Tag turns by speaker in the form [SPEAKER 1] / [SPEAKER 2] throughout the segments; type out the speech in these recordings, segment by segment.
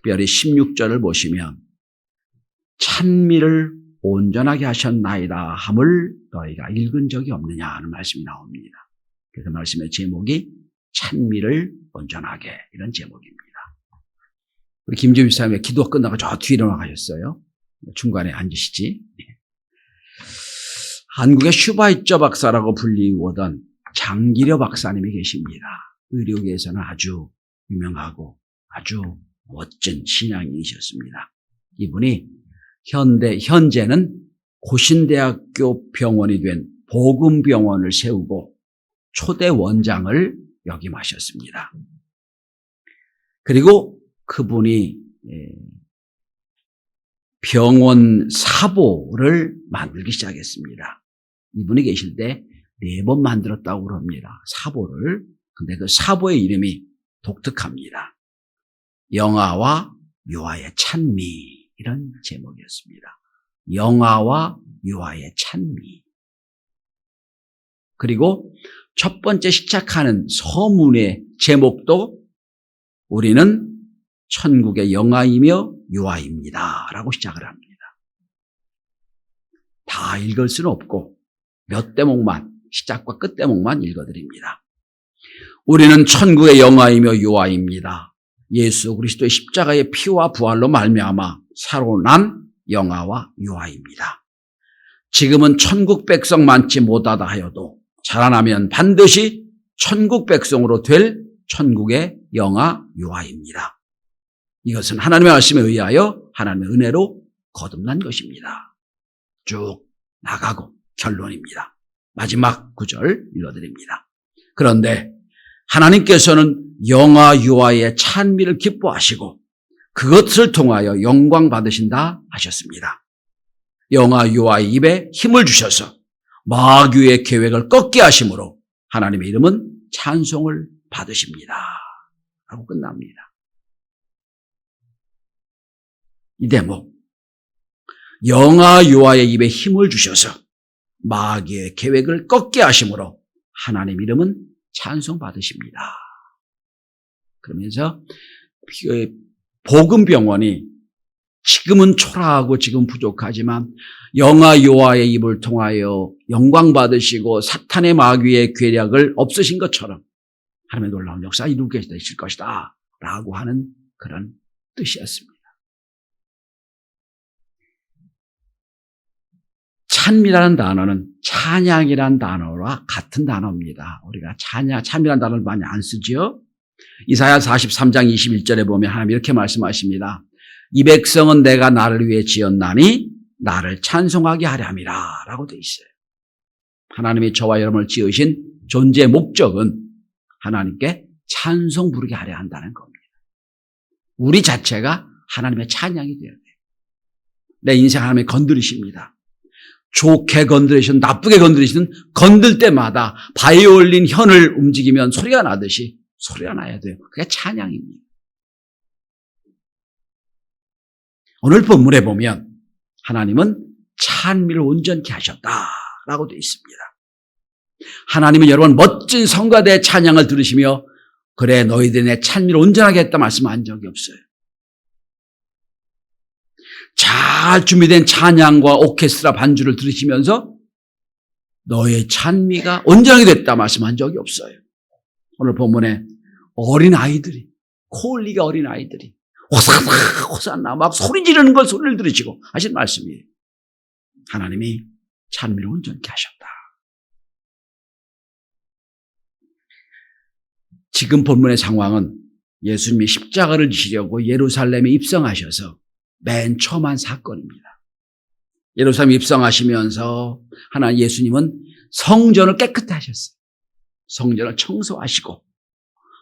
[SPEAKER 1] 특별히 16절을 보시면 찬미를 온전하게 하셨나이다 함을 너희가 읽은 적이 없느냐 하는 말씀이 나옵니다. 그래서 말씀의 제목이 찬미를 온전하게 이런 제목입니다. 우리 김재미 사님의 기도 끝나고 저 뒤에 일어나가셨어요. 중간에 앉으시지. 한국의 슈바이처 박사라고 불리우던 장기려 박사님이 계십니다. 의료계에서는 아주 유명하고 아주 멋진 신앙인이셨습니다. 이분이 현대, 현재는 고신대학교 병원이 된 보금병원을 세우고 초대 원장을 역임하셨습니다. 그리고 그분이 예, 병원 사보를 만들기 시작했습니다. 이분이 계실 때 네 번 만들었다고 그럽니다. 사보를. 근데 그 사보의 이름이 독특합니다. 영아와 유아의 찬미 이런 제목이었습니다. 영아와 유아의 찬미. 그리고 첫 번째 시작하는 서문의 제목도 우리는 천국의 영아이며 유아입니다. 라고 시작을 합니다. 다 읽을 수는 없고 몇 대목만 시작과 끝 대목만 읽어드립니다. 우리는 천국의 영아이며 유아입니다. 예수 그리스도의 십자가의 피와 부활로 말미암아 새로 난 영아와 유아입니다. 지금은 천국 백성 많지 못하다 하여도 자라나면 반드시 천국 백성으로 될 천국의 영아 유아입니다. 이것은 하나님의 말씀에 의하여 하나님의 은혜로 거듭난 것입니다. 쭉 나가고 결론입니다. 마지막 구절 읽어드립니다. 그런데 하나님께서는 영아 유아의 찬미를 기뻐하시고 그것을 통하여 영광 받으신다 하셨습니다. 영아 유아의 입에 힘을 주셔서 마귀의 계획을 꺾게 하심으로 하나님의 이름은 찬송을 받으십니다. 라고 끝납니다. 이 대목. 영아 유아의 입에 힘을 주셔서 마귀의 계획을 꺾게 하심으로 하나님 이름은 찬송 받으십니다. 그러면서 복음병원이 지금은 초라하고 지금 부족하지만 영아 요아의 입을 통하여 영광 받으시고 사탄의 마귀의 괴력을 없으신 것처럼 하나님의 놀라운 역사 이루게 되실 것이다 라고 하는 그런 뜻이었습니다. 찬미라는 단어는 찬양이란 단어와 같은 단어입니다. 우리가 찬양, 찬미라는 단어를 많이 안 쓰죠? 이사야 43장 21절에 보면 하나님 이렇게 말씀하십니다. 이 백성은 내가 나를 위해 지었나니 나를 찬송하게 하렴이라 라고 되어 있어요. 하나님이 저와 여러분을 지으신 존재의 목적은 하나님께 찬송 부르게 하려 한다는 겁니다. 우리 자체가 하나님의 찬양이 되어야 돼요. 내 인생 하나님이 건드리십니다. 좋게 건드리시든 나쁘게 건드리시든 건들 때마다 바이올린 현을 움직이면 소리가 나듯이 소리가 나야 돼요. 그게 찬양입니다. 오늘 본문에 보면 하나님은 찬미를 온전케 하셨다라고 되어 있습니다. 하나님은 여러분 멋진 성가대 찬양을 들으시며 그래 너희들이 내 찬미를 온전하게 했다 말씀한 적이 없어요. 잘 준비된 찬양과 오케스트라 반주를 들으시면서 너의 찬미가 온전하게 됐다 말씀한 적이 없어요. 오늘 본문에 어린 아이들이 코올리가 어린 아이들이 호산나 호산나 막 소리 지르는 걸 소리를 들으시고 하신 말씀이에요. 하나님이 찬미를 온전케 하셨다. 지금 본문의 상황은 예수님이 십자가를 지시려고 예루살렘에 입성하셔서 맨 처음 한 사건입니다. 예루살렘 입성하시면서 하나 예수님은 성전을 깨끗해 하셨어요. 성전을 청소하시고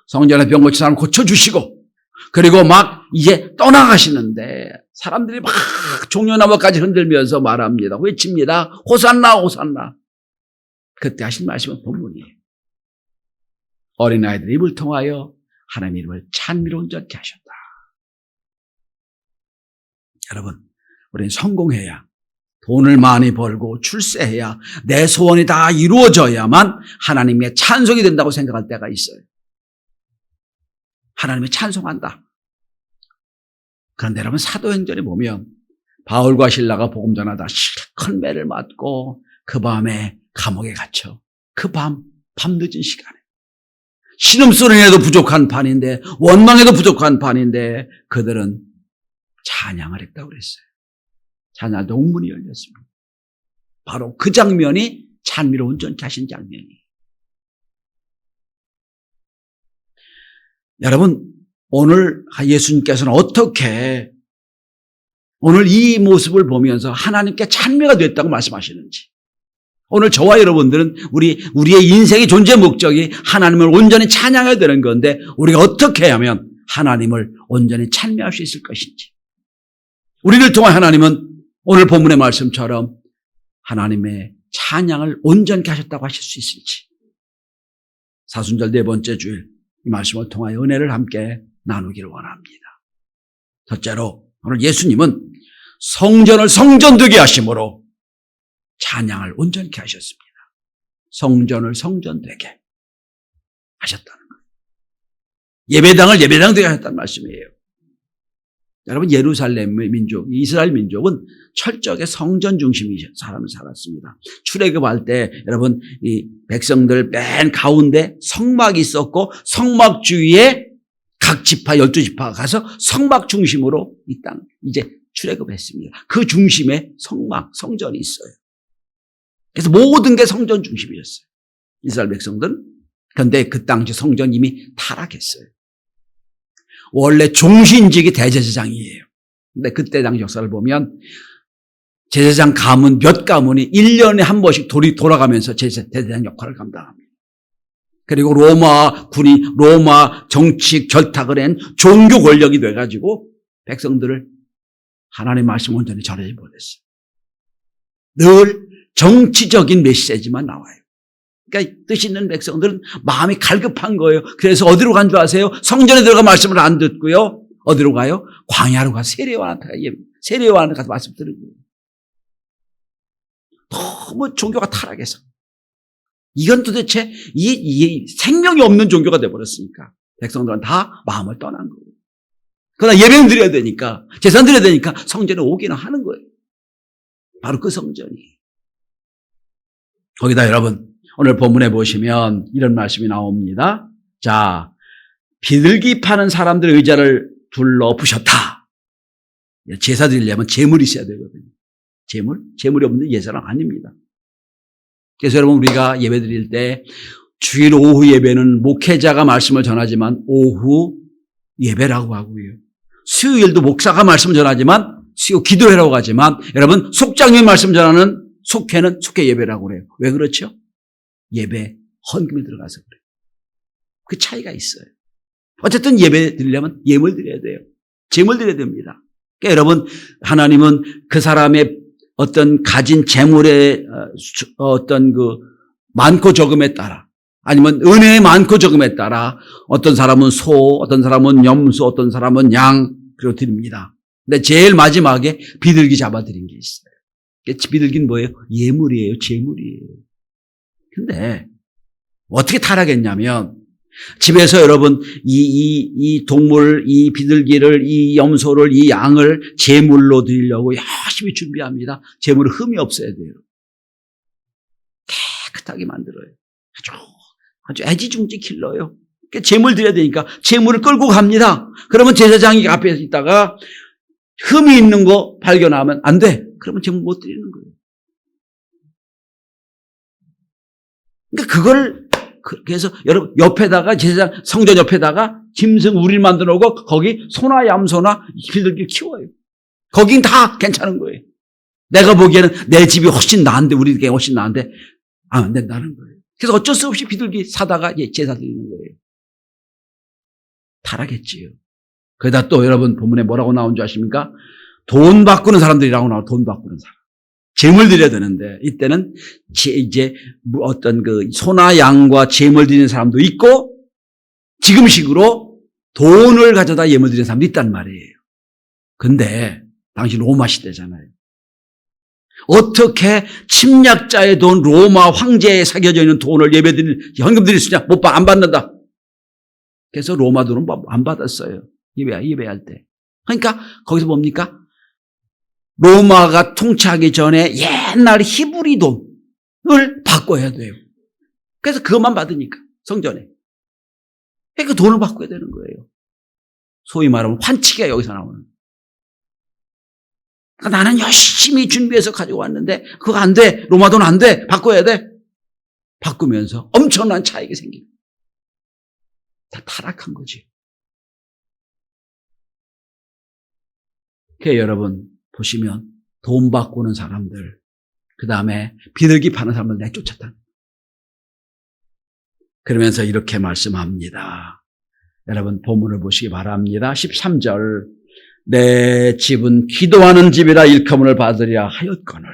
[SPEAKER 1] 성전의 병 고친 사람 고쳐주시고 그리고 막 이제 떠나가시는데 사람들이 막 종려나무까지 흔들면서 말합니다. 외칩니다. 호산나 호산나. 그때 하신 말씀은 본문이에요. 어린아이들 입을 통하여 하나님 이름을 찬미로 온전케 하셨다. 여러분, 우리는 성공해야 돈을 많이 벌고 출세해야 내 소원이 다 이루어져야만 하나님의 찬송이 된다고 생각할 때가 있어요. 하나님의 찬송한다. 그런데 여러분 사도행전에 보면 바울과 신라가 복음 전하다 실컷 매를 맞고 그 밤에 감옥에 갇혀 그 밤 밤늦은 시간에 신음소리에도 부족한 판인데 원망에도 부족한 판인데 그들은 찬양을 했다고 그랬어요. 찬양 동문이 열렸습니다. 바로 그 장면이 찬미로 온전케 하신 장면이. 여러분 오늘 예수님께서는 어떻게 오늘 이 모습을 보면서 하나님께 찬미가 됐다고 말씀하시는지. 오늘 저와 여러분들은 우리, 우리의 인생의 존재 목적이 하나님을 온전히 찬양해야 되는 건데 우리가 어떻게 하면 하나님을 온전히 찬미할 수 있을 것인지. 우리를 통한 하나님은 오늘 본문의 말씀처럼 하나님의 찬양을 온전케 하셨다고 하실 수 있을지. 사순절 네 번째 주일 이 말씀을 통하여 은혜를 함께 나누기를 원합니다. 첫째로 오늘 예수님은 성전을 성전되게 하심으로 찬양을 온전케 하셨습니다. 성전을 성전되게 하셨다는 거예요. 예배당을 예배당 되게 하셨다는 말씀이에요. 여러분 예루살렘의 민족, 이스라엘 민족은 철저하게 성전 중심이 사람을 살았습니다. 출애굽할 때 여러분 이 백성들 맨 가운데 성막이 있었고 성막 주위에 각 지파 열두 지파가 가서 성막 중심으로 이 땅 이제 출애굽했습니다. 그 중심에 성막 성전이 있어요. 그래서 모든 게 성전 중심이었어요. 이스라엘 백성들은 그런데 그 당시 성전 이미 타락했어요. 원래 종신직이 대제사장이에요. 근데 그때 당시 역사를 보면 제사장 가문 몇 가문이 1년에 한 번씩 돌이 돌아가면서 제사장 역할을 감당합니다. 그리고 로마 군이 로마 정치 결탁을 한 종교 권력이 돼가지고 백성들을 하나님의 말씀 온전히 전하지 못했어요. 늘 정치적인 메시지만 나와요. 그러니까 뜻 있는 백성들은 마음이 갈급한 거예요. 그래서 어디로 간 줄 아세요? 성전에 들어가 말씀을 안 듣고요. 어디로 가요? 광야로 가 세례요한한테 세례요한한테 가서 말씀 들은 거예요. 너무 종교가 타락해서 이건 도대체 이, 이 생명이 없는 종교가 돼 버렸으니까 백성들은 다 마음을 떠난 거예요. 그러나 예배는 드려야 되니까 재산 드려야 되니까 성전에 오기는 하는 거예요. 바로 그 성전이. 거기다 여러분 오늘 본문에 보시면 이런 말씀이 나옵니다. 자, 비둘기 파는 사람들의 의자를 둘러 부셨다. 제사 드리려면 재물이 있어야 되거든요. 재물? 재물이 없는 예사는 아닙니다. 그래서 여러분 우리가 예배 드릴 때 주일 오후 예배는 목회자가 말씀을 전하지만 오후 예배라고 하고요. 수요일도 목사가 말씀을 전하지만 수요 기도회라고 하지만 여러분 속장님 말씀 전하는 속회는 속회 예배라고 그래요. 왜 그렇죠? 예배 헌금이 들어가서 그래요. 그 차이가 있어요. 어쨌든 예배 드리려면 예물 드려야 돼요. 재물 드려야 됩니다. 그러니까 여러분 하나님은 그 사람의 어떤 가진 재물의 어, 어떤 그 많고 적음에 따라 아니면 은혜의 많고 적음에 따라 어떤 사람은 소, 어떤 사람은 염소, 어떤 사람은 양 그리고 드립니다. 근데 제일 마지막에 비둘기 잡아드린 게 있어요. 비둘기는 뭐예요? 예물이에요. 재물이에요. 근데 어떻게 타락했냐면 집에서 여러분 이, 이, 이 동물, 이 비둘기를, 이 염소를, 이 양을 제물로 드리려고 열심히 준비합니다. 제물은 흠이 없어야 돼요. 깨끗하게 만들어요. 아주, 아주 애지중지 킬러요. 제물 드려야 되니까 제물을 끌고 갑니다. 그러면 제사장이 앞에 있다가 흠이 있는 거 발견하면 안 돼. 그러면 제물 못 드리는 거예요. 그러니까 그걸 그래서 여러분 옆에다가 제사장 성전 옆에다가 짐승 우리를 만들어 놓고 거기 소나 얌소나 비둘기 키워요. 거긴 다 괜찮은 거예요. 내가 보기에는 내 집이 훨씬 나은데 우리 게 훨씬 나은데 아, 안 된다는 거예요. 그래서 어쩔 수 없이 비둘기 사다가 제사 드리는 거예요. 타락했지요. 거기다 또 여러분 본문에 뭐라고 나온 줄 아십니까? 돈 바꾸는 사람들이라고 나와 돈 바꾸는 사람. 재물 드려야 되는데 이때는 이제 뭐 어떤 그 소나 양과 재물 드리는 사람도 있고 지금식으로 돈을 가져다 예물 드리는 사람도 있단 말이에요. 근데 당시 로마 시대잖아요. 어떻게 침략자의 돈, 로마 황제에 새겨져 있는 돈을 예배 드릴, 현금 드릴 수 있냐? 못 봐, 안 받는다. 그래서 로마 돈은 뭐안 받았어요. 예배, 예배할 때. 그러니까 거기서 뭡니까? 로마가 통치하기 전에 옛날 히브리 돈을 바꿔야 돼요. 그래서 그것만 받으니까 성전에. 그 돈을 바꿔야 되는 거예요. 소위 말하면 환치기가 여기서 나오는. 그러니까 나는 열심히 준비해서 가지고 왔는데 그거 안 돼. 로마 돈 안 돼. 바꿔야 돼. 바꾸면서 엄청난 차익이 생깁니다. 다 타락한 거지. 그 여러분 보시면 돈 바꾸는 사람들, 그 다음에 비둘기 파는 사람을 내쫓았다. 그러면서 이렇게 말씀합니다. 여러분 본문을 보시기 바랍니다. 13절 내 집은 기도하는 집이라 일컬음을 받으려 하였거늘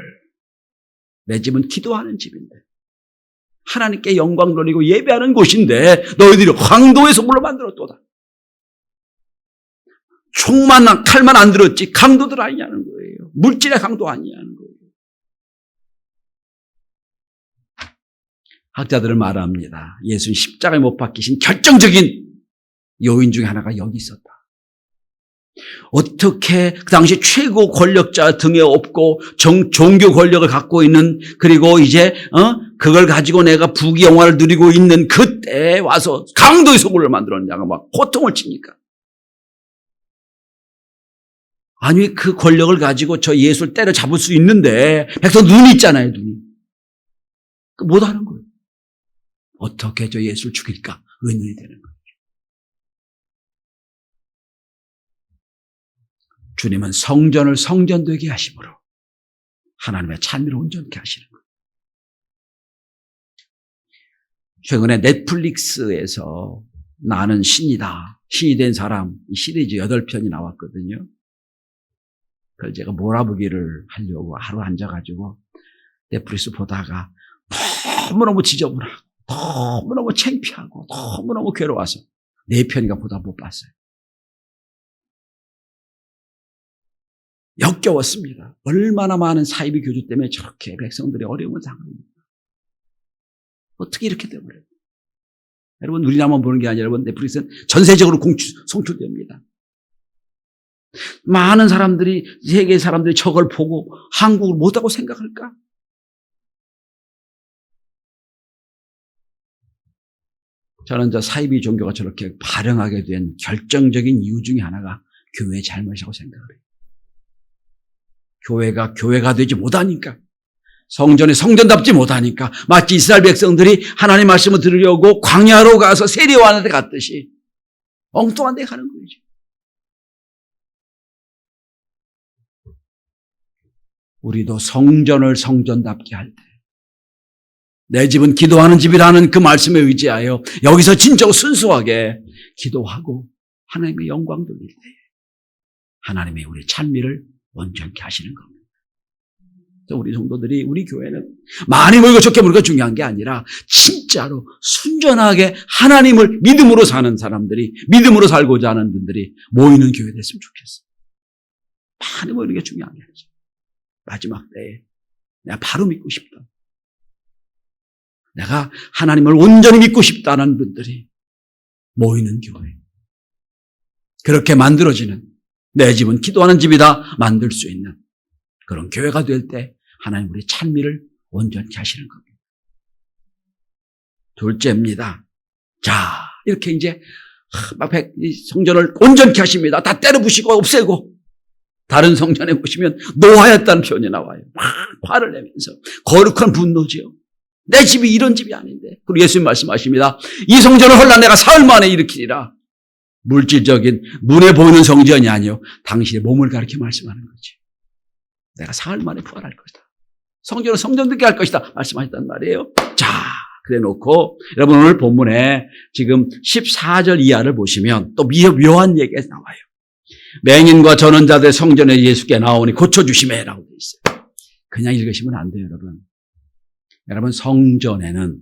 [SPEAKER 1] 내 집은 기도하는 집인데 하나님께 영광 돌리고 예배하는 곳인데 너희들이 황도에서 물로 만들었도다. 총만 칼만 안 들었지 강도들 아니냐는 거예요. 물질의 강도 아니냐는 거예요. 학자들은 말합니다. 예수는 십자가에 못 박히신 결정적인 요인 중에 하나가 여기 있었다. 어떻게 그 당시 최고 권력자 등에 업고 정, 종교 권력을 갖고 있는 그리고 이제 어 그걸 가지고 내가 부귀영화를 누리고 있는 그때 와서 강도의 소굴을 만들었냐가 막 고통을 칩니까? 아니 그 권력을 가지고 저 예수를 때려잡을 수 있는데 백성 눈이 있잖아요 눈이 못하는 거예요. 어떻게 저 예수를 죽일까 의논이 되는 거예요. 주님은 성전을 성전되게 하심으로 하나님의 찬미를 온전케 하시는 거예요. 최근에 넷플릭스에서 나는 신이다. 신이 된 사람 이 시리즈 8편이 나왔거든요. 그걸 제가 몰아보기를 하려고 하루 앉아가지고 넷플릭스 보다가 너무너무 지저분하고 너무너무 창피하고 너무너무 괴로워서 네 편이가 보다 못 봤어요. 역겨웠습니다. 얼마나 많은 사이비 교주 때문에 저렇게 백성들이 어려움을 당합니다. 어떻게 이렇게 돼버려요? 여러분, 우리나라만 보는 게 아니라 여러분, 넷플릭스는 전세적으로 공출, 송출됩니다. 많은 사람들이, 세계 사람들이 저걸 보고 한국을 못하고 생각할까? 저는 저 사이비 종교가 저렇게 발행하게 된 결정적인 이유 중에 하나가 교회의 잘못이라고 생각을 해요. 교회가 교회가 되지 못하니까 성전이 성전답지 못하니까 마치 이스라엘 백성들이 하나님 말씀을 들으려고 광야로 가서 세례요한한테 갔듯이 엉뚱한 데 가는 거죠. 우리도 성전을 성전답게 할 때, 내 집은 기도하는 집이라는 그 말씀에 의지하여 여기서 진짜 순수하게 기도하고 하나님의 영광 돌릴 때, 하나님의 우리 찬미를 온전케 하시는 겁니다. 우리 성도들이 우리 교회는 많이 모이고 적게 모이고 중요한 게 아니라 진짜로 순전하게 하나님을 믿음으로 사는 사람들이 믿음으로 살고자 하는 분들이 모이는 교회 됐으면 좋겠어. 많이 모이는 게 중요한 게 아니죠. 마지막 때에 내가 바로 믿고 싶다. 내가 하나님을 온전히 믿고 싶다는 분들이 모이는 교회. 그렇게 만들어지는 내 집은 기도하는 집이다 만들 수 있는 그런 교회가 될 때 하나님 우리 찬미를 온전히 하시는 겁니다. 둘째입니다. 자, 이렇게 이제 막 성전을 온전히 하십니다. 다 때려 부시고 없애고 다른 성전에 보시면 노하였다는 표현이 나와요. 막 화를 내면서 거룩한 분노지요. 내 집이 이런 집이 아닌데. 그리고 예수님 말씀하십니다. 이 성전을 헐라 내가 사흘 만에 일으키리라. 물질적인 눈에 보이는 성전이 아니요 당신의 몸을 가리켜 말씀하는 거지. 내가 사흘 만에 부활할 것이다. 성전은 성전되게 할 것이다. 말씀하셨단 말이에요. 자, 그래 놓고 여러분 오늘 본문에 지금 14절 이하를 보시면 또 묘한 얘기가 나와요. 맹인과 전원자들 성전에 예수께 나오니 고쳐주심에라고 되어 있어요. 그냥 읽으시면 안 돼요, 여러분. 여러분 성전에는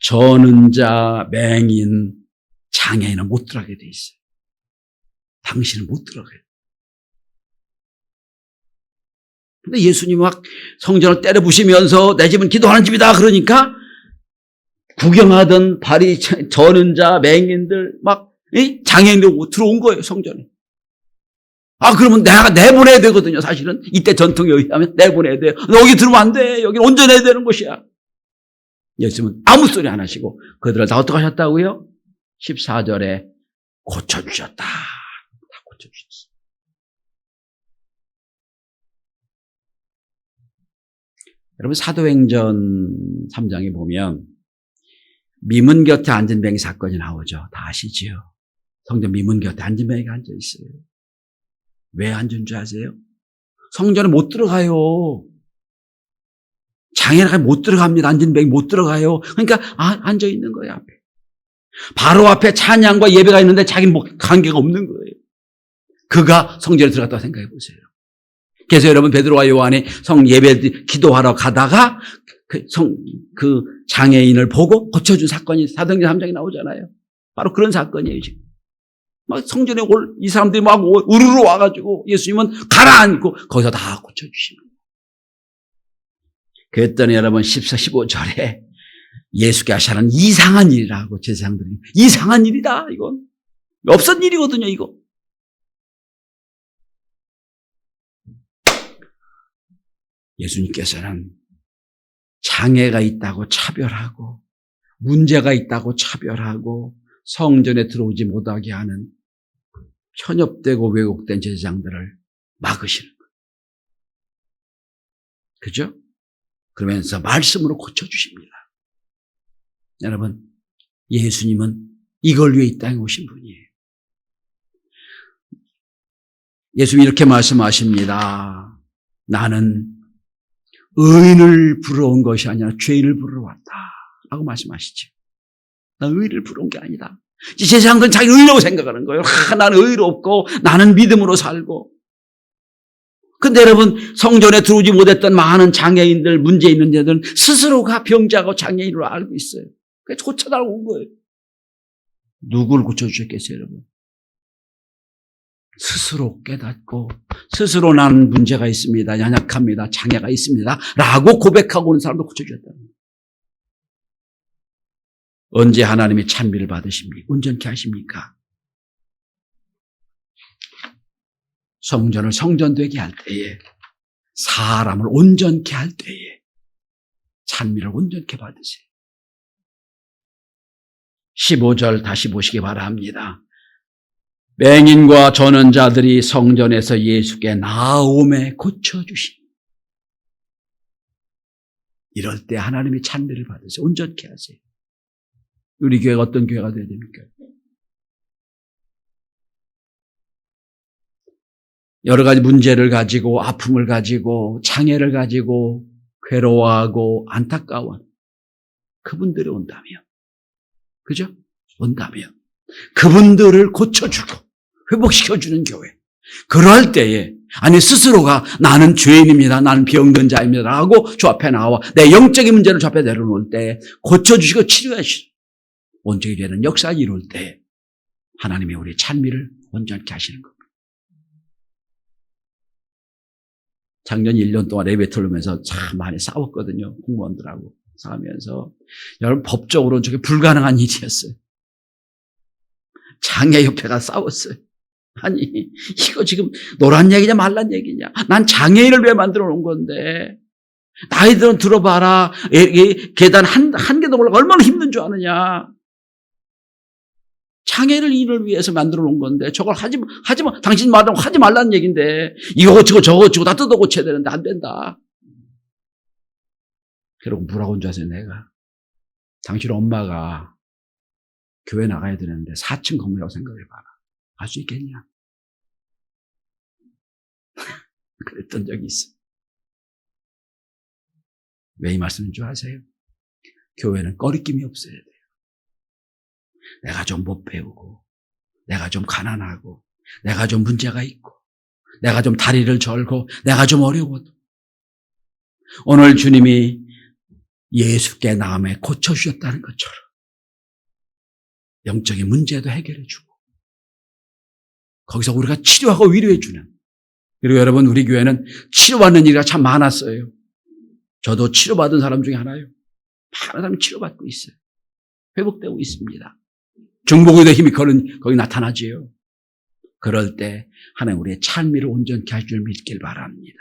[SPEAKER 1] 전은자, 맹인, 장애인은 못 들어가게 돼 있어요. 당신은 못 들어가요. 근데 예수님 막 성전을 때려 부시면서 내 집은 기도하는 집이다 그러니까 구경하던 발이 저는 자, 맹인들 막 장애인들 들어온 거예요 성전에. 아, 그러면 내가 내보내야 되거든요, 사실은. 이때 전통에 의하면 내보내야 돼요. 여기 들으면 안 돼. 여기 온전해야 되는 곳이야. 예수님은 아무 소리 안 하시고 그들을 다 어떻게 하셨다고요? 14절에 고쳐주셨다. 다 고쳐주셨어. 여러분, 사도행전 3장에 보면 미문 곁에 앉은 병이 사건이 나오죠. 다 아시지요? 성전 미문 곁에 앉은 병이 앉아 있어요. 왜 앉은 줄 아세요? 성전에 못 들어가요. 장애가 못 들어갑니다. 앉은 병이 못 들어가요. 그러니까 아, 앉아 있는 거예요, 앞에. 바로 앞에 찬양과 예배가 있는데 자기는 뭐 관계가 없는 거예요. 그가 성전에 들어갔다고 생각해 보세요. 그래서 여러분 베드로와 요한이 성 예배 기도하러 가다가 그 성, 그 장애인을 보고 고쳐준 사건이 사도행전 3장에 나오잖아요. 바로 그런 사건이에요, 지금. 막 성전에 올, 이 사람들이 막 우르르 와가지고 예수님은 가라앉고 거기서 다 고쳐주시는 거예요. 그랬더니 여러분 14, 15절에 예수께 하시는 이상한 일이라고 제사장들이 이상한 일이다, 이건. 없었 일이거든요, 이거. 예수님께서는 장애가 있다고 차별하고 문제가 있다고 차별하고 성전에 들어오지 못하게 하는 편협되고 왜곡된 제사장들을 막으시는 거예요. 그죠? 그러면서 말씀으로 고쳐주십니다. 여러분, 예수님은 이걸 위해 이 땅에 오신 분이에요. 예수님이 이렇게 말씀하십니다. 나는 의인을 부러운 것이 아니라 죄인을 부르러 왔다. 라고 말씀하시죠. 나 의인을 부러운 게 아니다. 제사장들은 자기 의라고 생각하는 거예요. 아, 나는 의롭고 나는 믿음으로 살고. 근데 여러분 성전에 들어오지 못했던 많은 장애인들, 문제 있는 자들은 스스로가 병자고 장애인으로 알고 있어요. 그래서 고쳐달라고 온 거예요. 누굴 고쳐주셨겠어요, 여러분? 스스로 깨닫고 스스로 나는 문제가 있습니다. 연약합니다. 장애가 있습니다. 라고 고백하고 오는 사람도 고쳐주셨다는 거예요. 언제 하나님의 찬미를 받으십니까? 온전케 하십니까? 성전을 성전되게 할 때에 사람을 온전케 할 때에 찬미를 온전케 받으세요. 15절 다시 보시기 바랍니다. 맹인과 전원자들이 성전에서 예수께 나옴에 고쳐주신 이럴 때 하나님의 찬미를 받으세요. 온전케 하세요. 우리 교회가 어떤 교회가 되어야 됩니까? 여러 가지 문제를 가지고 아픔을 가지고 장애를 가지고 괴로워하고 안타까워 그분들이 온다면 그죠? 온다면 그분들을 고쳐주고 회복시켜주는 교회 그럴 때에 아니 스스로가 나는 죄인입니다. 나는 병든 자입니다. 하고 주 앞에 나와 내 영적인 문제를 주 앞에 내려놓을 때 고쳐주시고 치료하시고 온전히 되는 역사 이룰 때 하나님이 우리 찬미를 온전케 하시는 겁니다. 작년 1년 동안 예배 틀으면서 참 많이 싸웠거든요. 공무원들하고 싸우면서. 여러분, 법적으로는 저게 불가능한 일이었어요. 장애협회가 싸웠어요. 아니, 이거 지금 노란 얘기냐 말란 얘기냐. 난 장애인을 왜 만들어 놓은 건데. 나이들은 들어봐라. 계단 한, 한 개도 올라가 얼마나 힘든 줄 아느냐. 장애를 일을 위해서 만들어 놓은 건데 저걸 하지 하지 마 당신 말하면 하지 말라는 얘긴데 이거 고치고 저거 고치고 다 뜯어 고쳐야 되는데 안 된다. 그리고 뭐라고 한줄 아세요 내가 당신 엄마가 교회 나가야 되는데 4층 건물이라고 생각해봐라. 할수 있겠냐? 그랬던 적이 있어. 왜 이 말씀인 줄 아세요? 교회는 꺼리낌이 없어야 돼. 내가 좀 못 배우고, 내가 좀 가난하고, 내가 좀 문제가 있고, 내가 좀 다리를 절고, 내가 좀 어려워도. 오늘 주님이 예수께 나음에 고쳐주셨다는 것처럼 영적인 문제도 해결해주고, 거기서 우리가 치료하고 위로해주는, 그리고 여러분, 우리 교회는 치료받는 일이 참 많았어요. 저도 치료받은 사람 중에 하나예요. 많은 사람이 치료받고 있어요. 회복되고 있습니다. 정복의 힘이 거기 나타나지요. 그럴 때 하나님 우리의 찬미를 온전케 할 줄 믿길 바랍니다.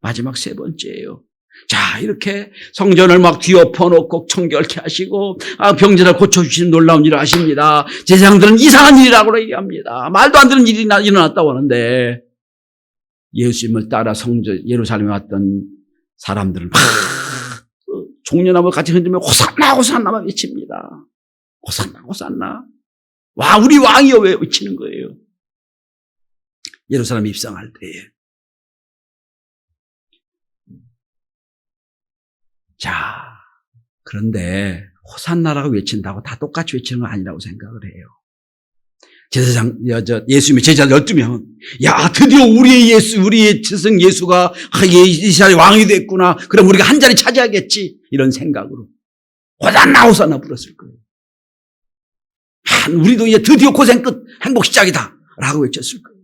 [SPEAKER 1] 마지막 세 번째예요. 자, 이렇게 성전을 막 뒤엎어놓고 청결케 하시고, 아, 병자를 고쳐주시는 놀라운 일을 하십니다. 제사장들은 이상한 일이라고 얘기합니다. 말도 안 되는 일이 나- 일어났다고 하는데, 예수님을 따라 성전, 예루살렘에 왔던 사람들은 막, 어, 종려나무 같이 흔들며 호산나, 호산나만 외칩니다. 호산나, 호산나. 와, 우리 왕이여 왜 외치는 거예요? 예루살렘 입성할 때에. 자, 그런데 호산나라고 외친다고 다 똑같이 외치는 건 아니라고 생각을 해요. 제사장, 예수님의 제자 12명은, 야, 드디어 우리의 예수, 우리의 스승 예수가, 아, 예, 이스라엘 왕이 됐구나. 그럼 우리가 한 자리 차지하겠지. 이런 생각으로. 호산나, 호산나 불렀을 거예요. 아, 우리도 이제 드디어 고생 끝, 행복 시작이다. 라고 외쳤을 거예요.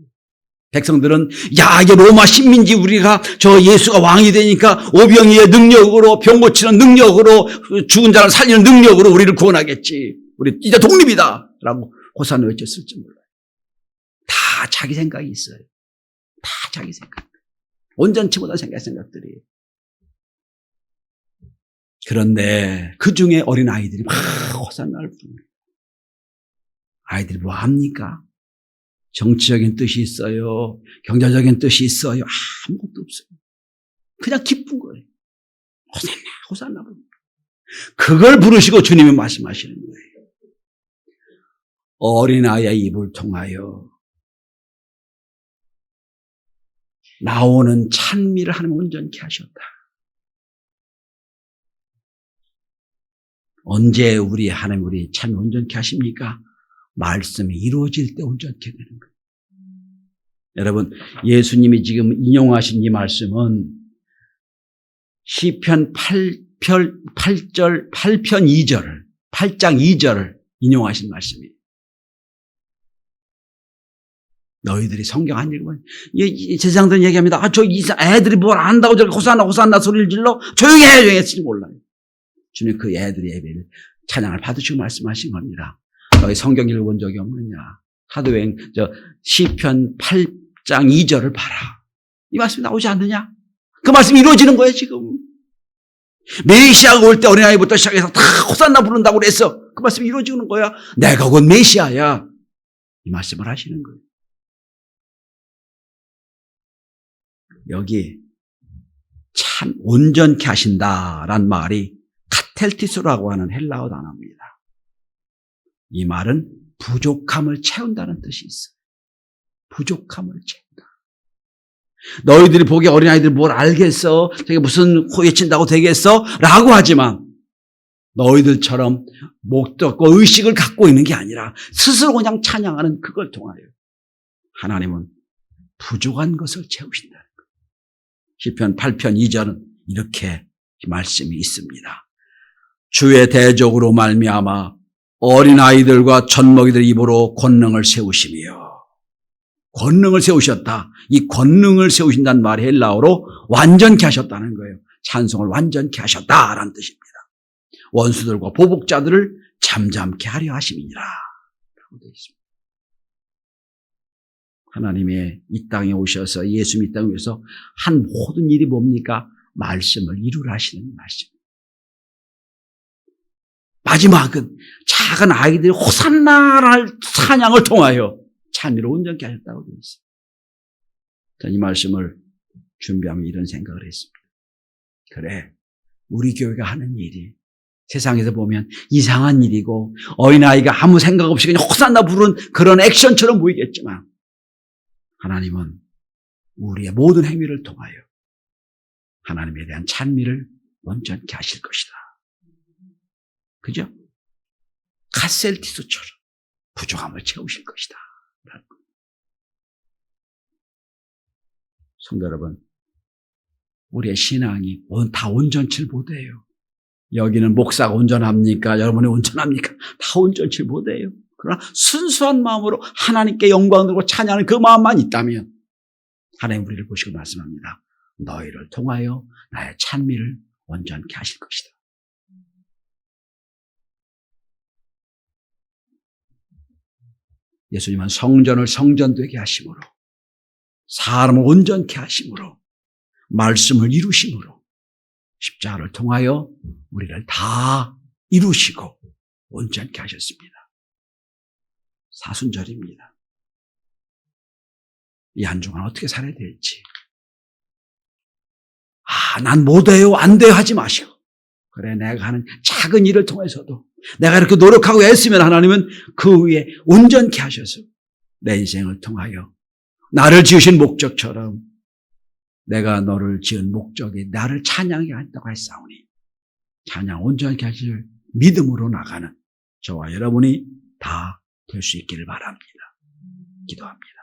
[SPEAKER 1] 백성들은 야 이게 로마 식민지 우리가 저 예수가 왕이 되니까 오병이의 능력으로 병 고치는 능력으로 죽은 자를 살리는 능력으로 우리를 구원하겠지. 우리 이제 독립이다. 라고 호산을 외쳤을지 몰라요. 다 자기 생각이 있어요. 다 자기 생각. 온전치 못한 생각, 생각들이. 그런데 그 중에 어린 아이들이 막 호산나를 부릅니다. 아이들이 뭐 합니까? 정치적인 뜻이 있어요. 경제적인 뜻이 있어요. 아무것도 없어요. 그냥 기쁜 거예요. 호산나, 호산나. 그걸 부르시고 주님이 말씀하시는 거예요. 어린아이의 입을 통하여 나오는 찬미를 하나님 온전케 하셨다. 언제 우리 하나님 우리 찬미 온전케 하십니까? 말씀이 이루어질 때 온전케 되는 거예요. 여러분, 예수님이 지금 인용하신 이 말씀은 시편 8편 8절 8편 2절을 8장 2절을 인용하신 말씀이에요. 너희들이 성경 안 읽으면 제사장들은 얘기합니다. 아, 저 이사 애들이 뭘 안다고 저렇게 호산나 호산나 소리를 질러 조용히 해 조용히 했을지 몰라요. 주님 그 애들의 예배를 찬양을 받으시고 말씀하신 겁니다. 너희 성경 읽어본 적이 없느냐? 하드웨잉 저 시편 8장 2절을 봐라. 이 말씀이 나오지 않느냐? 그 말씀이 이루어지는 거예요 지금. 메시아가 올 때 어린아이부터 시작해서 다 호산나 부른다고 그랬어. 그 말씀이 이루어지는 거야. 내가 곧 메시아야. 이 말씀을 하시는 거예요. 여기 참 온전케 하신다란 말이 카텔티스라고 하는 헬라어 단어입니다. 이 말은 부족함을 채운다는 뜻이 있어요. 부족함을 채운다. 너희들이 보기에 어린아이들 뭘 알겠어? 저게 무슨 호외친다고 되겠어? 라고 하지만 너희들처럼 목적과 의식을 갖고 있는 게 아니라 스스로 그냥 찬양하는 그걸 통하여 하나님은 부족한 것을 채우신다는 거예요. 시편 8편 2절은 이렇게 말씀이 있습니다. 주의 대적으로 말미암아 어린아이들과 젖먹이들 입으로 권능을 세우시며 권능을 세우셨다. 이 권능을 세우신다는 말이 헬라어로 완전케 하셨다는 거예요. 찬송을 완전케 하셨다라는 뜻입니다. 원수들과 보복자들을 잠잠케 하려 하심이니라. 하나님의 이 땅에 오셔서 예수님 이 땅에 오셔서 한 모든 일이 뭡니까? 말씀을 이루라 하시는 말씀. 마지막은 작은 아이들이 호산나를 찬양을 통하여 찬미를 온전케 하셨다고 되어 있습니다. 이 말씀을 준비하면 이런 생각을 했습니다. 그래, 우리 교회가 하는 일이 세상에서 보면 이상한 일이고 어린아이가 아무 생각 없이 그냥 호산나 부른 그런 액션처럼 보이겠지만 하나님은 우리의 모든 행위를 통하여 하나님에 대한 찬미를 온전케 하실 것이다. 그죠? 카셀티스처럼 부족함을 채우실 것이다. 성도 여러분, 우리의 신앙이 다 온전치 못해요. 여기는 목사가 온전합니까? 여러분이 온전합니까? 다 온전치 못해요. 그러나 순수한 마음으로 하나님께 영광 들고 찬양하는 그 마음만 있다면 하나님 우리를 보시고 말씀합니다. 너희를 통하여 나의 찬미를 온전케 하실 것이다. 예수님은 성전을 성전되게 하심으로 사람을 온전케 하심으로 말씀을 이루심으로 십자가를 통하여 우리를 다 이루시고 온전케 하셨습니다. 사순절입니다. 이 한 주간 어떻게 살아야 될지. 아, 난 못해요, 안 돼요 하지 마시고. 그래, 내가 하는 작은 일을 통해서도 내가 이렇게 노력하고 애쓰면 하나님은 그 위에 온전케 하셔서 내 인생을 통하여 나를 지으신 목적처럼 내가 너를 지은 목적이 나를 찬양하게 한다고 했사오니 찬양 온전케 하실 믿음으로 나가는 저와 여러분이 다 될 수 있기를 바랍니다. 기도합니다.